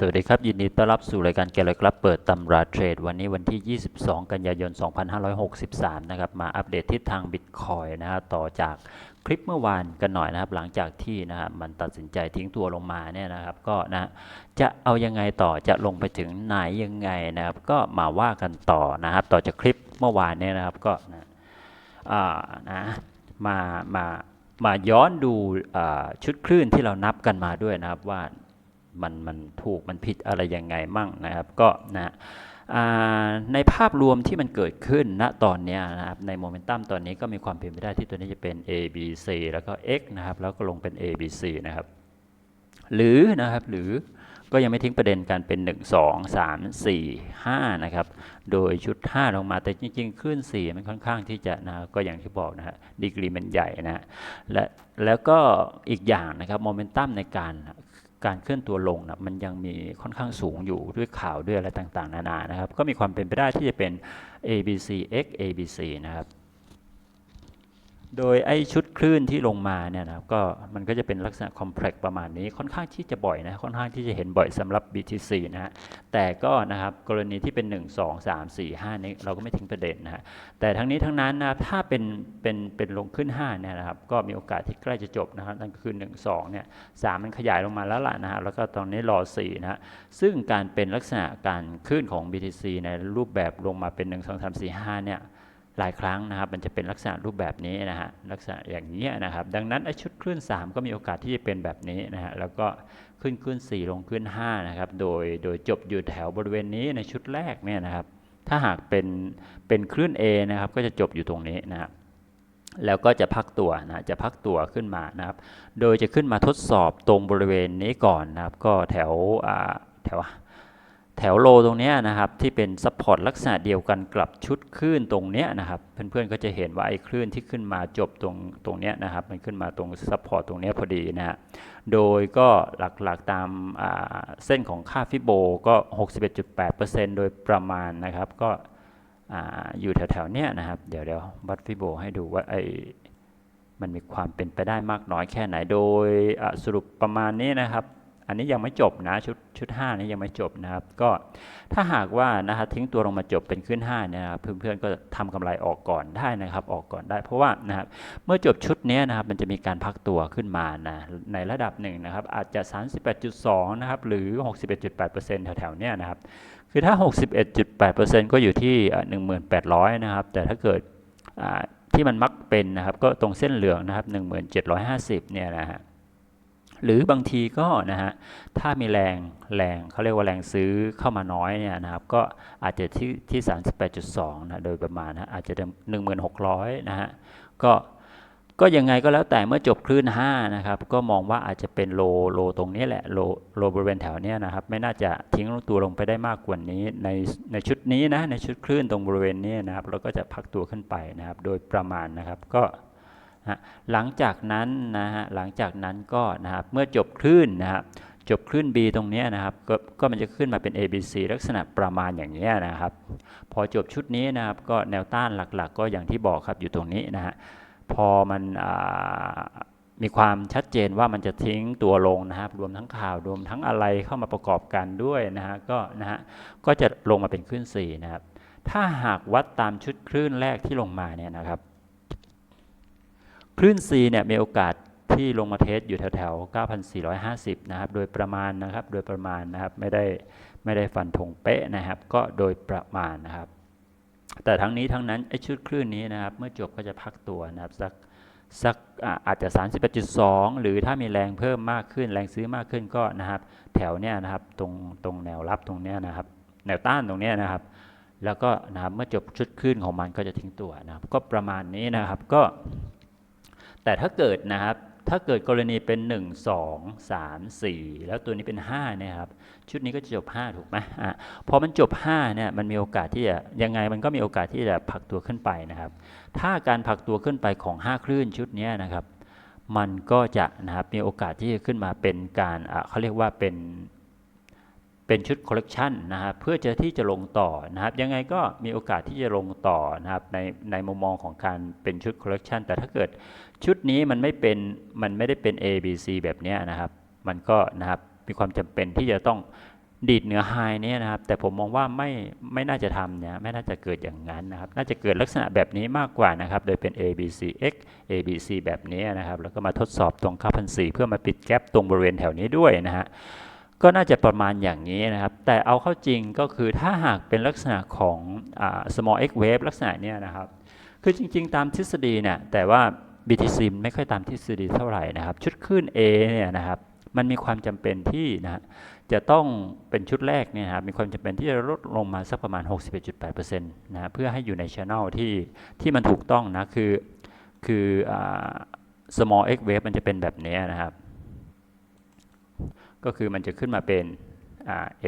สวัสดีครับ ยินดีต้อนรับสู่รายการเกลครับเปิดตำราเทรด วันนี้วันที่ 22 กันยายน 2563 นะครับ มาอัปเดตทิศทางบิตคอยนะฮะต่อจากคลิปเมื่อวานกันหน่อยนะครับ หลังจากที่นะฮะมันตัดสินใจทิ้งตัวลงมาเนี่ยนะครับ ก็นะจะเอายังไงต่อจะลงไปถึงไหนยังไงนะครับ ก็มาว่ากันต่อนะครับ ต่อจากคลิปเมื่อวานเนี่ยนะครับก็นะอ่านะมามามาย้อนดูชุดคลื่นที่เรานับกันมาด้วยนะครับว่า มันมันถูกมันผิดอะไรยังไงมั่งนะครับก็นะในภาพรวมที่มันเกิดขึ้นณตอนนี้นะครับในโมเมนตัมตอนนี้ก็มีความเป็นไปได้ที่ตัวนี้จะเป็น A B C แล้วก็ X นะครับแล้วก็ลงเป็น A B C นะครับหรือนะครับหรือก็ยังไม่ทิ้งประเด็นการเป็น 1 2 3 4 5นะครับโดยชุด 5 ลงมาแต่จริงๆขึ้น 4 มันค่อนข้างที่จะนะก็อย่างที่บอกนะฮะดีกรีมันใหญ่นะฮะและแล้วก็อีกอย่างนะครับโมเมนตัมในการ การเคลื่อนตัวลงนะมันยังมีค่อนข้างสูงอยู่ด้วยข่าวด้วยอะไรต่างๆ นานานะครับ ก็มีความเป็นไปได้ที่จะเป็น ABC X ABC นะครับ โดยไอ้ชุดคลื่นที่ลงมาเนี่ยนะครับก็มันก็จะเป็นลักษณะคอมเพล็กซ์ประมาณนี้ค่อนข้างที่จะบ่อยนะค่อนข้างที่จะเห็นบ่อยสำหรับ BTC นะฮะแต่ก็นะครับกรณีที่เป็น 1 2 3 4 5นี้เราก็ไม่ทิ้งประเด็นนะฮะแต่ทั้งนี้ทั้งนั้นนะถ้าเป็นเป็นเป็นลงขึ้น5เนี่ยนะครับก็มีโอกาสที่ใกล้จะจบนะครับนั่นก็คือ 1 2เนี่ย3มันขยายลงมาแล้วล่ะนะฮะแล้วก็ตอนนี้รอ4นะฮะซึ่งการเป็นลักษณะการขึ้นของ BTC ในรูปแบบลงมาเป็น 1 2 3 4 5เนี่ย หลายครั้งนะครับ มันจะเป็นลักษณะรูปแบบนี้นะฮะลักษณะอย่างนี้ยนะครับ ดังนั้นไอ้ชุดคลื่น 3 ก็มีโอกาสที่จะเป็นแบบนี้นะฮะแล้วก็ขึ้นขึ้น4 ลงขึ้น5 นะครับ โดยโดยจบอยู่แถวบริเวณนี้ในชุดแรกเนี่ยนะครับ ถ้าหากเป็นเป็นคลื่น A นะครับ ก็จะจบอยู่ตรงนี้นะครับแล้วก็จะพักตัวนะจะพักตัวขึ้นมานะครับ โดยจะขึ้นมาทดสอบตรงบริเวณนี้ก่อนนะครับ ก็แถวแถว แถวโลตรงนี้นะครับที่เป็นซัพพอร์ตลักษณะเดียวกันกับชุดคลื่นตรงเนี้ยนะครับเพื่อนๆก็จะเห็นว่าไอ้คลื่นที่ขึ้นมาจบตรงตรงเนี้ยนะครับมันขึ้นมาตรงซัพพอร์ตตรงเนี้ยพอดีนะฮะโดยก็หลักๆตามาเส้นของค่าฟิโบก็ 61.8%โดยประมาณนะครับก็ออยู่แถวๆเนี้ยนะครับเดี๋ยวเดี๋ยววัดฟิโบให้ดูว่าไอ้มันมีความเป็นไปได้มากน้อยแค่ไหนโดยสรุปประมาณนี้นะครับ อันนี้ยังไม่จบนะชุดชุด5นี้ยังไม่จบนะครับ ก็ถ้าหากว่านะฮะทิ้งตัวลงมาจบเป็นขึ้น5เนี่ยนะครับเพื่อนๆก็ทำกำไรออกก่อนได้นะครับ ออกก่อนได้ เพราะว่านะครับเมื่อจบชุดนี้นะครับมันจะมีการพักตัวขึ้นมานะในระดับหนึ่งนะครับ อาจจะ 38.2 นะครับ หรือ 61.8%แถวๆเนี้ยนะครับ คือถ้า 61.8%ก็อยู่ที่ 1,800นะครับ แต่ถ้าเกิดที่มันมักเป็นนะครับ ก็ตรงเส้นเหลืองนะครับ 1,750 เนี่ยนะฮะ หรือบางทีก็นะฮะถ้ามีแรงแรงเขาเรียกว่าแรงซื้อเข้ามาน้อยเนี่ยนะครับก็อาจจะที่ที่ 38.2นะโดยประมาณนะอาจจะ 1600 นะฮะก็ก็ยังไงก็แล้วแต่เมื่อจบคลื่น 5 นะครับ ก็มองว่าอาจจะเป็นโลโลตรงนี้แหละโลโลบริเวณแถวเนี้ยนะครับ ไม่น่าจะทิ้งตัวลงไปได้มากกว่านี้ ในในชุดนี้นะในชุดคลื่นตรงบริเวณนี้นะครับแล้วก็จะพักตัวขึ้นไปนะครับ โดยประมาณนะครับก็ นะฮะหลังจากนั้นนะฮะหลังจากนั้นก็นะครับเมื่อจบคลื่นนะครับจบคลื่น B ตรงนี้นะครับก็ก็มันจะขึ้นมาเป็น ABC ลักษณะประมาณอย่างเนี้ยนะครับ พอจบชุดนี้นะครับก็แนวต้านหลักๆ ก็อย่างที่บอกครับอยู่ตรงนี้นะฮะพอมันมีความชัดเจนว่ามันจะทิ้งตัวลงนะครับ รวมทั้งข่าวรวมทั้งอะไรเข้ามาประกอบกันด้วยนะฮะก็นะฮะก็จะลงมาเป็นคลื่น4นะครับถ้าหากวัดตามชุดคลื่นแรกที่ลงมาเนี่ยนะครับ คลื่น C เนี่ยมีโอกาสที่ลงมาเทสอยู่แถวๆ 9,450 นะครับ โดยประมาณนะครับ โดยประมาณนะครับ ไม่ได้ไม่ได้ฟันธงเป๊ะนะครับ ก็โดยประมาณนะครับ แต่ทั้งนี้ทั้งนั้นไอ้ชุดคลื่นนี้นะครับ เมื่อจบก็จะพักตัวนะครับสักสักอาอาจจะ 31.2 หรือถ้ามีแรงเพิ่มมากขึ้น แรงซื้อมากขึ้นก็นะครับ แถวเนี้ยนะครับ ตรงตรงแนวรับตรงเนี้ยนะครับ แนวต้านตรงเนี้ยนะครับ แล้วก็นะครับ เมื่อจบชุดคลื่นของมันก็จะทิ้งตัวนะครับ ก็ประมาณนี้นะครับ ก็ แต่ถ้าเกิดนะครับ ถ้าเกิดกรณีเป็น 1 2 3 4 แล้วตัวนี้เป็น5เนี่ยครับ ชุดนี้ก็จะจบ 5 ถูกไหมอะพอมันจบ5เนี่ยมันมีโอกาสที่จะยังไงมันก็มีโอกาสที่จะผลักตัวขึ้นไปนะครับ ถ้าการผลักตัวขึ้นไปของ 5 คลื่นชุดนี้นะครับ มันก็จะนะครับมีโอกาสที่จะขึ้นมาเป็นการเขาเรียกว่าเป็น เป็นชุดคอลเลกชันนะครับเพื่อจะที่จะลงต่อนะครับ ยังไงก็มีโอกาสที่จะลงต่อนะครับในในมุมมองของการเป็นชุดคอลเลกชันแต่ถ้าเกิดชุดนี้มันไม่เป็นมันไม่ได้เป็น A B C แบบนี้นะครับ มันก็นะครับมีความจำเป็นที่จะต้องดีดเหนือไฮนี่ยนะครับ แต่ผมมองว่าไม่ไม่น่าจะทำเนี่ยไม่น่าจะเกิดอย่างนั้นนะครับ น่าจะเกิดลักษณะแบบนี้มากกว่านะครับ โดยเป็น A B C X A B C แบบนี้นะครับ แล้วก็มาทดสอบตรงค่าพันสเพื่อมาปิดแกลบตรงบริเวณแถวนี้ด้วยนะฮะ ก็น่าจะประมาณอย่างนี้นะครับ แต่เอาเข้าจริงก็คือถ้าหากเป็นลักษณะของอ small x wave ลักษณะเนี้ยนะครับ คือจริง ๆ ตามทฤษฎีเนี่ยแต่ว่า BTC มันไม่ค่อยตามทฤษฎีเท่าไหร่นะครับ ชุดคลื่น A เนี่ยนะครับ มันมีความจำเป็นที่นะจะต้องเป็นชุดแรกเนี่ยครับมีความจำเป็นที่จะลดลงมาสักประมาณ 61.8%นะฮะเพื่อให้อยู่ในช anel ที่ที่มันถูกต้องนะคือคืออ small x wave มันจะเป็นแบบนี้นะครับ ก็คือมันจะขึ้นมาเป็น A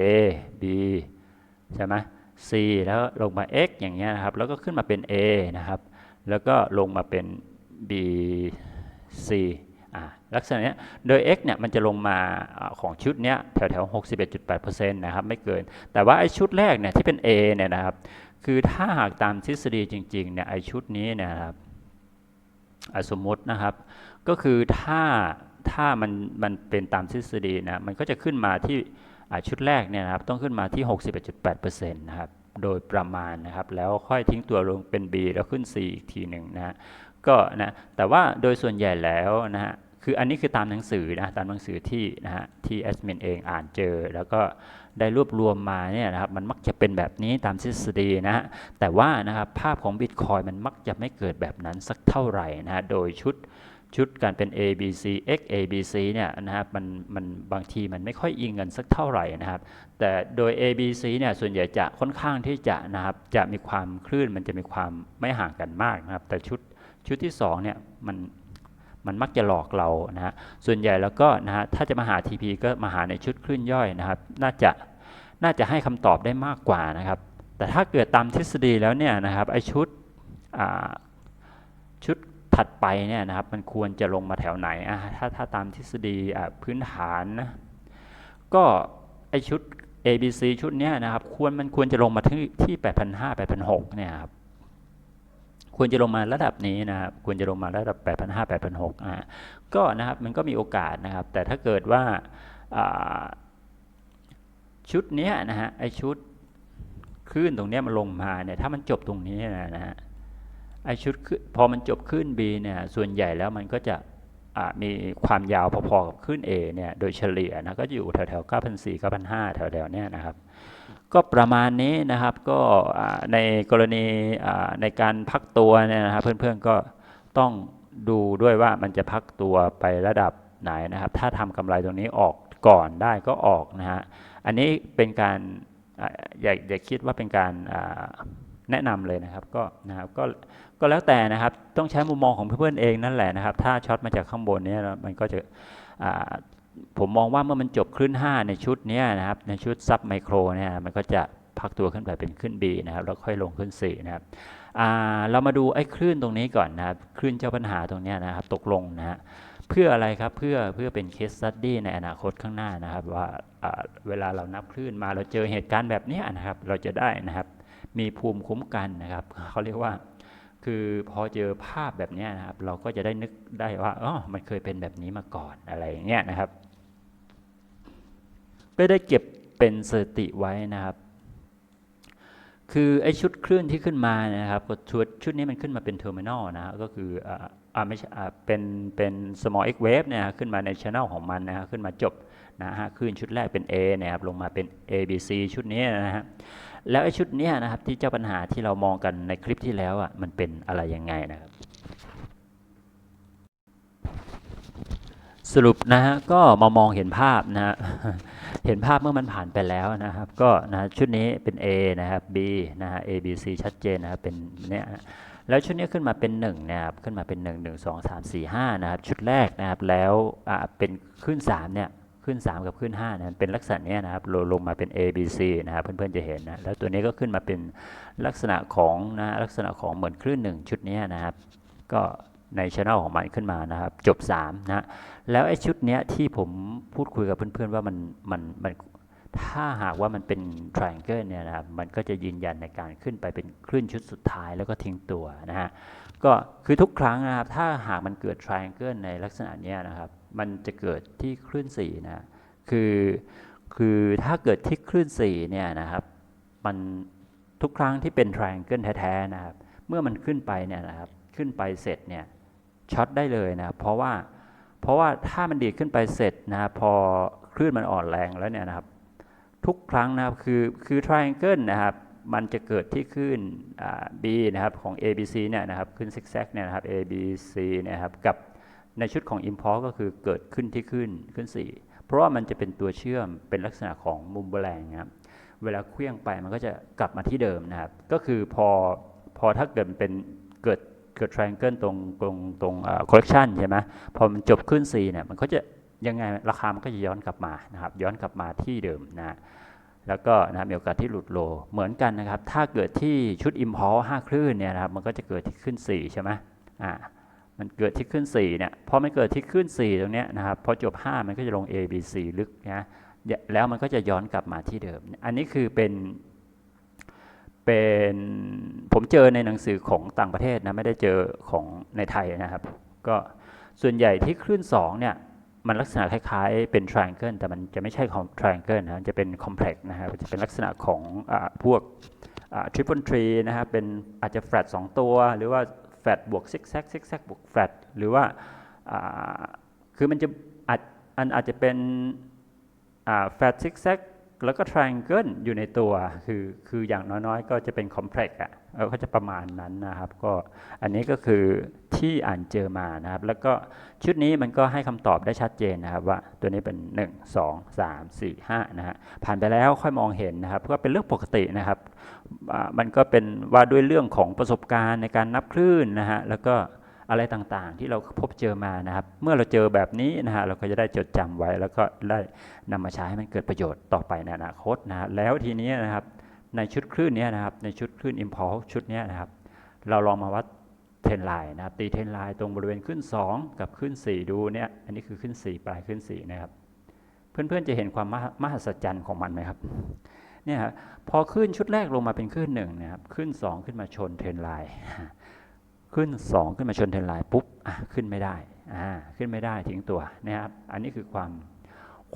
B ใช่ไหม C แล้วลงมา X อย่างเงี้ยนะครับ แล้วก็ขึ้นมาเป็น A นะครับ แล้วก็ลงมาเป็น B C ลักษณะเนี้ยโดย X เนี่ยมันจะลงมาของชุดเนี้ยแถวแถว61.8%นะครับไม่เกิน แต่ว่าไอ้ชุดแรกเนี่ยที่เป็น A เนี่ยนะครับ คือถ้าหากตามทฤษฎีจริงๆเนี่ยไอ้ชุดนี้เนยนะครับสมมตินะครับ ก็คือถ้า ถ้ามันมันเป็นตามทฤษฎีนะมันก็จะขึ้นมาที่ชุดแรกเนี่ยนะครับต้องขึ้นมาที่ 61.8%นะครับโดยประมาณนะครับแล้วค่อยทิ้งตัวลงเป็น B แล้วขึ้น C อีกทีหนึ่งนะฮะก็นะแต่ว่าโดยส่วนใหญ่แล้วนะฮะคืออันนี้คือตามหนังสือนะตามหนังสือที่นะฮะที่แอดมินเองอ่านเจอ แล้วก็ได้รวบรวมมาเนี่ยนะครับมันมักจะเป็นแบบนี้ตามทฤษฎีนะฮะแต่ว่านะครับภาพของ Bitcoin มันมักจะไม่เกิดแบบนั้นสักเท่าไหร่นะฮะโดยชุด ชุดการเป็น A B C X A B C เนี่ยนะครับมันมันบางทีมันไม่ค่อยอิงกันสักเท่าไหร่นะครับ แต่โดย A B C เนี่ยส่วนใหญ่จะค่อนข้างที่จะนะครับจะมีความคลื่นมันจะมีความไม่ห่างกันมากนะครับ แต่ชุดชุดที่2เนี่ยมันมันมักจะหลอกเรานะฮะส่วนใหญ่แล้วก็นะฮะถ้าจะมาหา TP ก็มาหาในชุดคลื่นย่อยนะครับ น่าจะน่าจะให้คำตอบได้มากกว่านะครับ แต่ถ้าเกิดตามทฤษฎีแล้วเนี่ยนะครับไอชุดชุด ถัดไปเนี่ยนะครับมันควรจะลงมาแถวไหนอะถ้าถ้าตามทฤษฎีอะพื้นฐานนะก็ไอชุด A B C ชุดเนี้ยนะครับควรมันควรจะลงมาที่ที่8,500 8,600เนี่ยครับควรจะลงมาระดับนี้นะครับควรจะลงมาระดับ 8,500 8,600อะก็นะครับมันก็มีโอกาสนะครับ แต่ถ้าเกิดว่าาชุดนี้นะฮะไอชุดคลื่นตรงนี้มันลงมาเนี่ยถ้ามันจบตรงนี้นะฮะ ไอชุดพอมันจบขึ้น B เนี่ยส่วนใหญ่แล้วมันก็จะมีความยาวพอๆกับขึ้น A เนี่ยโดยเฉลี่ยนะก็อยู่แถวๆ9,400 9,500แถวๆเนี้ยนะครับ ก็ประมาณนี้นะครับก็ในกรณีในการพักตัวเนี่ยนะครับเพื่อนๆก็ต้องดูด้วยว่ามันจะพักตัวไประดับไหนนะครับ ถ้าทำกำไรตรงนี้ออกก่อนได้ก็ออกนะฮะอันนี้เป็นการออย่าอย่าคิดว่าเป็นการแนะนำเลยนะครับก็นะครับก็ ก็แล้วแต่นะครับต้องใช้มุมมองของเพื่อนๆเองนั่นแหละนะครับ ถ้าช็อตมาจากข้างบนเนี้มันก็จะผมมองว่าเมื่อมันจบคลื่น 5 ในชุดนี้นะครับในชุดซับไมโครเนี่ยมันก็จะพักตัวขึ้นไปเป็นขึ้น B นะครับแล้วค่อยลงขึ้น 4 นะครับเรามาดูไอ้คลื่นตรงนี้ก่อนนะครับคลื่นเจ้าปัญหาตรงนี้นะครับตกลงนะฮะเพื่ออะไรครับเพื่อเพื่อเป็นเคสสตดี้ในอนาคตข้างหน้านะครับ ว่าเวลาเรานับคลื่นมาเราเจอเหตุการณ์แบบนี้นะครับ เราจะได้นะครับ มีภูมิคุ้มกันนะครับเขาเรียกว่า คือพอเจอภาพแบบนี้นะครับ เราก็จะได้นึกได้ว่าอ๋อมันเคยเป็นแบบนี้มาก่อนอะไรอย่างเงี้ยนะครับก็ได้เก็บเป็นสติไว้นะครับ คือไอ้ชุดคลื่นที่ขึ้นมานะครับชุดชุดนี้มันขึ้นมาเป็นเทอร์มินอลนะก็คืออ่าอ่าไม่ใช่อ่าเป็นเป็น small x wave เนี่ยขึ้นมาใน channel ของมันนะฮะขึ้นมาจบนะฮะคลื่นชุดแรกเป็น A นะครับลงมาเป็น A B C ชุดนี้นะฮะ แล้วไอ้ชุดนี้นะครับที่เจ้าปัญหาที่เรามองกันในคลิปที่แล้วอะมันเป็นอะไรยังไงนะครับ สรุปนะฮะก็มามองเห็นภาพนะฮะเห็นภาพเมื่อมันผ่านไปแล้วนะครับ ก็นะชุดนี้เป็น A นะครับ B นะฮะ A B C ชัดเจนนะครับเป็นเนี่ยแล้วชุดนี้ขึ้นมาเป็น1นะครับขึ้นมาเป็น 1 1 2 3 4 5นะครับชุดแรกนะครับแล้วอ่าเป็นขึ้น3เนี่ย ขึ้น 3 กับขึ้น5นะเป็นลักษณะนี้นะครับลงลงมาเป็น A B C นะครับเพื่อนๆจะเห็นนะแล้วตัวนี้ก็ขึ้นมาเป็นลักษณะของนะลักษณะของเหมือนคลื่นหนึ่งชุดนี้นะครับ ก็ในช anel ของมันขึ้นมานะครับ จบ3นะแล้วไอ้ชุดเนี้ยที่ผมพูดคุยกับเพื่อนๆว่ามันมันมันถ้าหากว่ามันเป็น triangle เนี่ยนะครับ มันก็จะยืนยันในการขึ้นไปเป็นคลื่นชุดสุดท้ายแล้วก็ทิ้งตัวนะฮะ ก็คือทุกครั้งนะครับ ถ้าหากมันเกิด triangle ในลักษณะนี้นะครับ มันจะเกิดที่คลื่น4นะคือคือถ้าเกิดที่คลื่น4เนี่ยนะครับ มันทุกครั้งที่เป็น triangle แท้ๆนะครับ เมื่อมันขึ้นไปเนี่ยนะครับขึ้นไปเสร็จเนี่ยช็อตได้เลยนะเพราะว่าเพราะว่าถ้ามันดีขึ้นไปเสร็จนะครับพอคลื่นมันอ่อนแรงแล้วเนี่ยนะครับ ทุกครั้งนะครับคือคือ triangle นะครับมันจะเกิดที่คลื่น B นะครับของ ABC เนี่ยนะครับคลื่น zigzag เนี่ยนะครับ ABC เนี่ยครับกับ ในชุดของ impulse ก็คือเกิดขึ้นที่คลื่นคลื่น4 เพราะว่ามันจะเป็นตัวเชื่อมเป็นลักษณะของมุมแบลงนะครับเวลาเคลื่องไปมันก็จะกลับมาที่เดิมนะครับ ก็คือพอพอถ้าเกิดเป็นเกิดเกิด triangle ตรงตรงตรงอ่า correction ใช่ไหมพอมันจบคลื่น4 เนี่ยมันก็จะยังไงราคามันก็จะย้อนกลับมานะครับ ย้อนกลับมาที่เดิมนะแล้วก็นะมีโอกาสที่หลุดโล เหมือนกันนะครับ ถ้าเกิดที่ชุด impulse 5คลื่นเนี่ยนะครับมันก็จะเกิดที่ขึ้น 4 ใช่ไหมอ่า มันเกิดที่ขึ้น4เนี่ยพอมันเกิดที่ขึ้น 4 ตรงเนี้ยนะครับพอจบ 5 มันก็จะลง A B C ลึกนะแล้วมันก็จะย้อนกลับมาที่เดิม อันนี้คือเป็นเป็นผมเจอในหนังสือของต่างประเทศนะไม่ได้เจอของในไทยนะครับ ก็ส่วนใหญ่ที่คลื่น2เนี่ยมันลักษณะคล้ายๆเป็น triangle แต่มันจะไม่ใช่ของ triangle นะจะเป็น complex นะครับจะเป็นลักษณะของอพวก triple tree นะครับเป็นอาจจะ flat 2 ตัวหรือว่า แฟตบวกซิกแซกซิกแซกบวกแฟตหรือว่าคือมันจะอาจอันอาจจะเป็นแฟตซิกแซกแล้วก็ triangle อยู่ในตัว คือคืออย่างน้อยๆ ก็จะเป็น complex อะเออก็จะประมาณนั้นนะครับ ก็อันนี้ก็คือ ที่อ่านเจอมานะครับ แล้วก็ชุดนี้มันก็ให้คำตอบได้ชัดเจนนะครับว่าตัวนี้เป็น 1 2 3 4 5นะฮะผ่านไปแล้วค่อยมองเห็นนะครับก็เป็นเรื่องปกตินะครับมันก็เป็นว่าด้วยเรื่องของประสบการณ์ในการนับคลื่นนะฮะแล้วก็อะไรต่างๆ ที่เราพบเจอมานะครับ เมื่อเราเจอแบบนี้นะฮะเราก็จะได้จดจำไว้ แล้วก็ได้นำมาใช้ให้มันเกิดประโยชน์ต่อไปในอนาคตนะฮะแล้วทีนี้นะครับในชุดคลื่นนี้นะครับในชุดคลื่น impulse ชุดนี้นะครับ เราลองมาวัด เทรนไลน์นะครับตีเทรนไลน์ตรงบริเวณขึ้น 2 กับขึ้น 4 ดูเนี่ยอันนี้คือขึ้น 4 ปลายขึ้น 4 นะครับ เพื่อนๆจะเห็นความมหัศจรรย์ของมันไหมครับเนี่ยครับพอขึ้นชุดแรกลงมาเป็นขึ้นหนึ่งนะครับขึ้น 2 ขึ้นมาชนเทรนไลน์ขึ้น 2 ขึ้นมาชนเทรนไลน์ปุ๊บอะขึ้นไม่ได้อ่าขึ้นไม่ได้ทิ้งตัวนะครับ อันนี้คือความ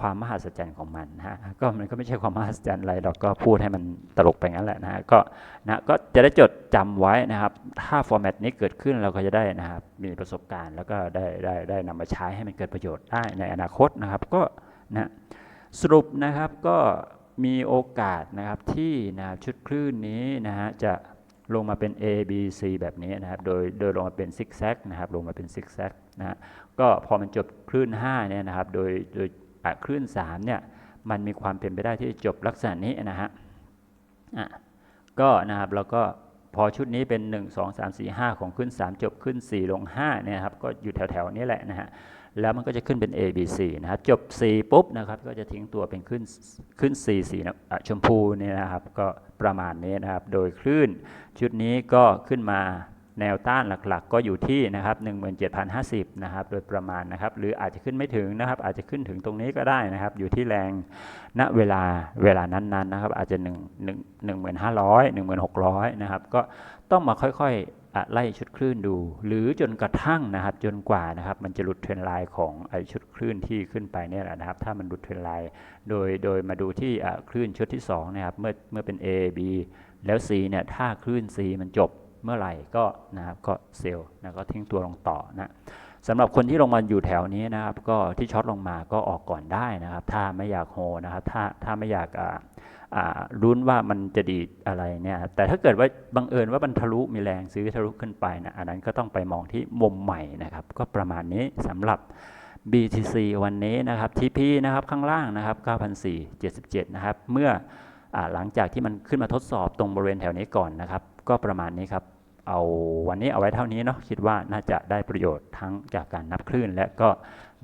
ความมหัศจรรย์ของมันนะฮะก็มันก็ไม่ใช่ความมหัศจรรย์อะไรเราก็พูดให้มันตลกไปงั้นแหละนะฮะก็นะก็จะได้จดจำไว้นะครับ ถ้าฟอร์แมตนี้เกิดขึ้นเราก็จะได้นะครับมีประสบการณ์แล้วก็ได้ได้ได้นำมาใช้ให้มันเกิดประโยชน์ได้ในอนาคตนะครับก็นะสรุปนะครับก็มีโอกาสนะครับที่นะครับชุดคลื่นนี้นะฮะจะลงมาเป็น A B C แบบนี้นะครับ โดยโดยลงมาเป็นซิกแซกนะครับ ลงมาเป็นซิกแซกนะฮะก็พอมันจบคลื่น 5 เนี่ยนะครับ โดยโดย คลื่น3เนี่ยมันมีความเป็นไปได้ที่จะจบลักษณะนี้นะฮะอะก็นะครับแล้วก็พอชุดนี้เป็น 1 2 3 4 5 ของขึ้น 3 จบขึ้น 4 ลง5เนี่ยครับก็อยู่แถวๆนี้แหละนะฮะแล้วมันก็จะขึ้นเป็น A B C นะครับจบ C ปุ๊บนะครับก็จะทิ้งตัวเป็นขึ้นขึ้น C สีนะอะชมพูเนี่ยนะครับก็ประมาณนี้นะครับโดยคลื่นชุดนี้ก็ขึ้นมา แนวต้านหลักๆ ก็อยู่ที่นะครับ17,050นะครับโดยประมาณนะครับหรืออาจจะขึ้นไม่ถึงนะครับอาจจะขึ้นถึงตรงนี้ก็ได้นะครับอยู่ที่แรงณเวลาเวลานั้นๆนะครับอาจจะ1 1 1,500 1,600นะครับก็ต้องมาค่อยๆไล่ชุดคลื่นดู หรือจนกระทั่งนะครับจนกว่านะครับมันจะหลุดเทรนไลน์ของไอชุดคลื่นที่ขึ้นไปเนี่ยแหละนะครับถ้ามันหลุดเทรนไลน์โดยโดยมาดูที่คลื่นชุดที่2นะครับเมื่อเมื่อเป็น A B แล้ว C เนี่ยถ้าคลื่น C มันจบ เมื่อไหร่ก็นะครับก็เซลล์นะก็ทิ้งตัวลงต่อนะสำหรับคนที่ลงมาอยู่แถวนี้นะครับ ก็ที่ช็อตลงมาก็ออกก่อนได้นะครับ ถ้าไม่อยากโฮนะครับถ้าถ้าไม่อยากอ่าอ่าลุ้นว่ามันจะดีอะไรเนี่ยแต่ถ้าเกิดว่าบังเอิญว่ามันทะลุมีแรงซื้อทะลุขึ้นไปนะอันนั้นก็ต้องไปมองที่มุมใหม่นะครับ ก็ประมาณนี้สำหรับ BTC วันนี้นะครับ TP นะครับข้างล่างนะครับ 9,477 นะครับ เมื่ออหลังจากที่มันขึ้นมาทดสอบตรงบริเวณแถวนี้ก่อนนะครับ ก็ประมาณนี้ครับ เอาวันนี้เอาไว้เท่านี้เนาะคิดว่าน่าจะได้ประโยชน์ทั้งจากการนับคลื่นและก็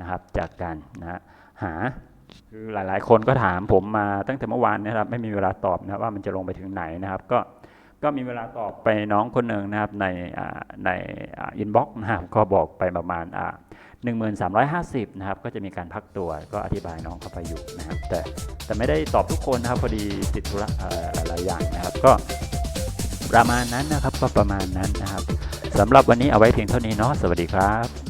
นะครับจากการนะหาคือหลาย ๆ คนก็ถามผมมาตั้งแต่เมื่อวานนะครับไม่มีเวลาตอบนะว่ามันจะลงไปถึงไหนนะครับ ก็ก็มีเวลาตอบไปน้องคนหนึ่งนะครับในในอินบ็อกซ์นะครับก็บอกไปประมาณหนึ่งหมื่นสามร้อยห้าสิบนะครับก็จะมีการพักตัวก็อธิบายน้องเข้าไปอยู่นะครับแต่แต่ไม่ได้ตอบทุกคนนะครับพอดีติดธุระอ่อหลายอย่างนะครับก็ ประมาณนั้นนะครับก็ประมาณนั้นนะครับสำหรับวันนี้เอาไว้เพียงเท่านี้เนาะสวัสดีครับ